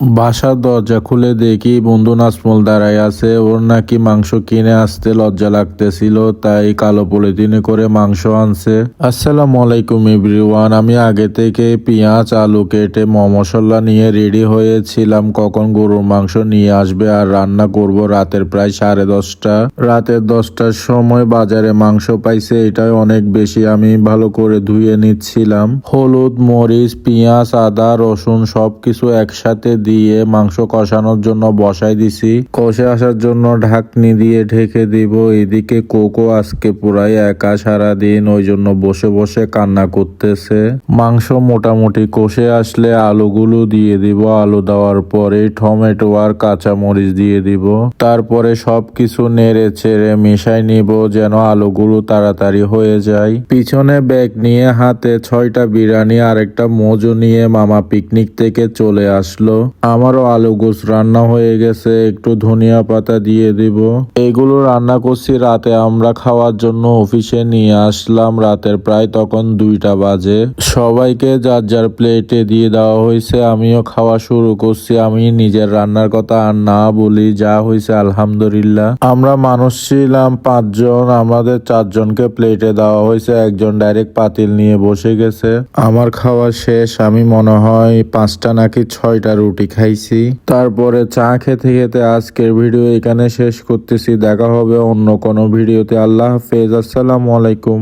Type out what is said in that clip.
বাসার দরজা খুলে দেখি বন্ধু নাজমল দাঁড়ায় আছে। ওর নাকি মাংস কিনে আসতে লজ্জা লাগতেছিল, তাই কালো পলিথিনে করে মাংস আনছে। আসসালামু আলাইকুম এভরিওয়ান, আমি আগে থেকে পেঁয়াজ, আলু কেটে মশলা নিয়ে রেডি হয়েছিলাম। কখন গরুর মাংস নিয়ে আসবে আর রান্না করব রাতের প্রায় সাড়ে দশটা। রাতের দশটার সময় বাজারে মাংস পাইছে, এটাই অনেক বেশি আমি ভালো করে ধুয়ে নিচ্ছিলাম। হলুদ, মরিচ, পেঁয়াজ, আদা, রসুন সবকিছু একসাথে দিয়ে মাংস কষানোর জন্য বসাই দিছি। কষে আসার জন্য ঢাকনি দিয়ে ঢেকে দিব। এদিকে কোকো আজকে পুরাই একা সারা দিন ওই জন্য বসে বসে কান্না করতেছে। মাংস মোটামুটি কষে আসলে আলুগুলো দিয়ে দিব। আলু দেওয়ার পরে টমেটো আর কাঁচা মরিচ দিয়ে দিব। তারপরে সবকিছু নেড়ে চেড়ে মিশাই নিব যেন আলুগুলো তাড়াতাড়ি হয়ে যায়। পিছনে ব্যাগ নিয়ে হাতে ছয়টা বিরিয়ানি আর একটা মোজো নিয়ে মামা পিকনিক থেকে চলে আসলো। আমারও আলু গোস রান্না হয়ে গেছে, একটু ধনিয়া পাতা দিয়ে দিব। এগুলো রান্না করছি রাতে, আমরা খাওয়ার জন্য অফিসে নিয়ে আসলাম রাতের প্রায় তখন দুইটা বাজে। সবাইকে যার যার প্লেটে দিয়ে দেওয়া হয়েছে, আমিও খাওয়া শুরু করছি। আমি নিজের রান্নার কথা আর না বলি, যা হয়েছে আলহামদুলিল্লাহ। আমরা মানুষ ছিলাম পাঁচজন, আমাদের চারজনকে প্লেটে দেওয়া হয়েছে, একজন ডাইরেক্ট পাতিল নিয়ে বসে গেছে। আমার খাওয়া শেষ, আমি মনে হয় পাঁচটা নাকি ছয়টা রুটি খাইছি তারপরে চা খেতে খেতে আজকের ভিডিও এখানে শেষ করতেছি। দেখা হবে অন্য কোনো ভিডিওতে। আল্লাহ হাফেজ। আসসালামু আলাইকুম।